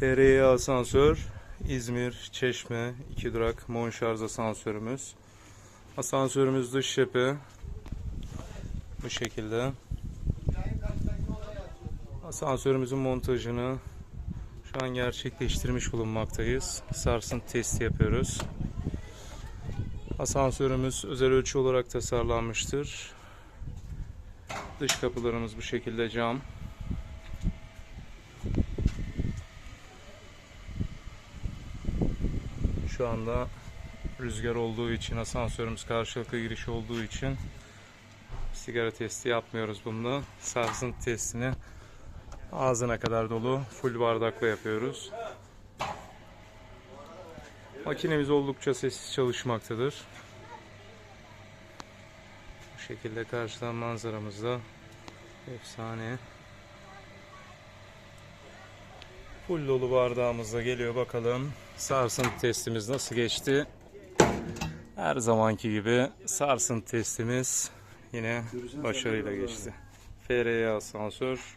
FRY asansör, İzmir, Çeşme, 2 durak monşarj asansörümüz. Asansörümüz dış cephe. Bu şekilde. Asansörümüzün montajını şu an gerçekleştirmiş bulunmaktayız. Sarsıntı testi yapıyoruz. Asansörümüz özel ölçü olarak tasarlanmıştır. Dış kapılarımız bu şekilde cam. Şu anda rüzgar olduğu için asansörümüz karşılıklı giriş olduğu için sigara testi yapmıyoruz bunda. Sarsıntı testini ağzına kadar dolu full bardakla yapıyoruz. Makinemiz oldukça sessiz çalışmaktadır. Bu şekilde karşıdan manzaramızda efsane. Full dolu bardağımızda geliyor bakalım. Sarsıntı testimiz nasıl geçti? Her zamanki gibi sarsıntı testimiz yine başarıyla geçti. FRY asansör